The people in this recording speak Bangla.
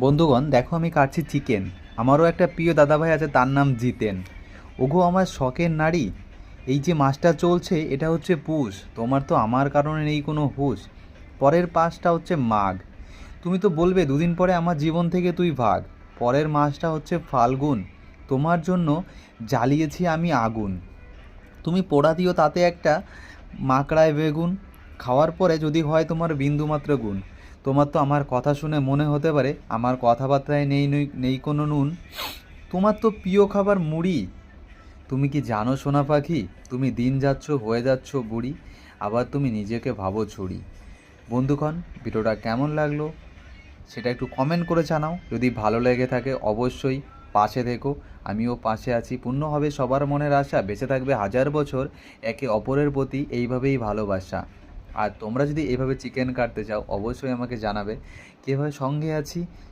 বন্ধুগণ, দেখো আমি কাটছি চিকেন। আমারও একটা প্রিয় দাদাভাই আছে, তার নাম জিতেন। ওগো, আমার শখের নারী। এই যে মাছটা চলছে, এটা হচ্ছে পুষ। তোমার তো আমার কারণে নেই কোনো হুঁশ। পরের পাশটা হচ্ছে মাঘ। তুমি তো বলবে, দুদিন পরে আমার জীবন থেকে তুই ভাগ। পরের মাসটা হচ্ছে ফাল্গুন। তোমার জন্য জ্বালিয়েছি আমি আগুন। তুমি পোড়া দিও তাতে একটা মাকড়ায় বেগুন। খাওয়ার পরে যদি হয় তোমার বিন্দুমাত্র গুণ। তোমার তো আমার কথা শুনে মনে হতে পারে আমার কথাবার্তায় নেই নই- কোনো নুন। তোমার তো প্রিয় খাবার মুড়ি। তুমি কি জানো সোনা পাখি? তুমি দিন যাচ্ছ, হয়ে যাচ্ছ বুড়ি। আবার তুমি নিজেকে ভাবো ছুরি। বন্ধুগণ, ভিডিওটা কেমন লাগল সেটা একটু কমেন্ট করে জানাও। যদি ভালো লেগে থাকে অবশ্যই পাশে থেকো। আমিও পাশে আছি। পূর্ণ হবে সবার মনের আশা। বেঁচে থাকবে হাজার বছর। একে অপরের প্রতি এইভাবেই ভালোবাসা। আর তোমরা যদি এভাবে চিকেন কাটতে চাও অবশ্যই আমাকে জানাবে। কীভাবে সঙ্গে আছি?